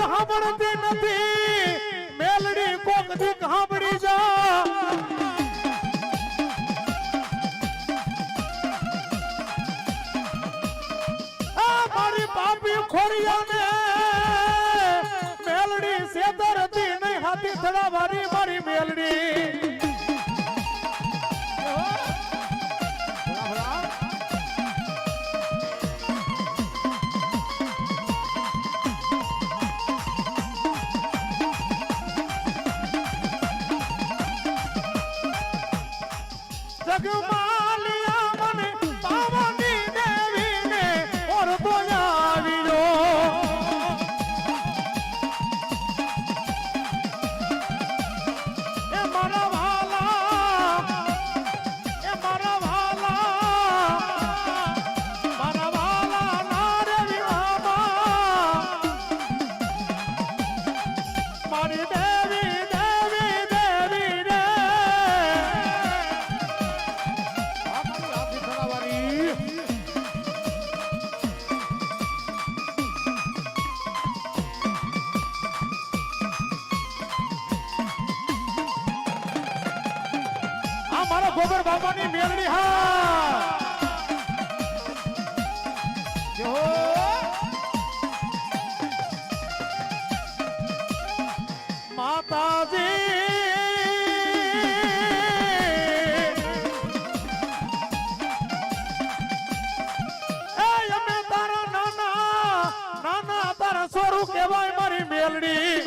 સાંભળતી નથી. મેલડી કોક દીક સાંભળી જા આ મારી પાપી ખોડિયાને મેલડી સેતરતી નહીં, હાથી થડા વારી મારી મેલડી. Joga મારા ગોબર બાબાની મેળડી હા. માતાજી. એ, અમે તારા નાના નાના, તારા સ્વરૂપ કહેવાય મારી મેલડી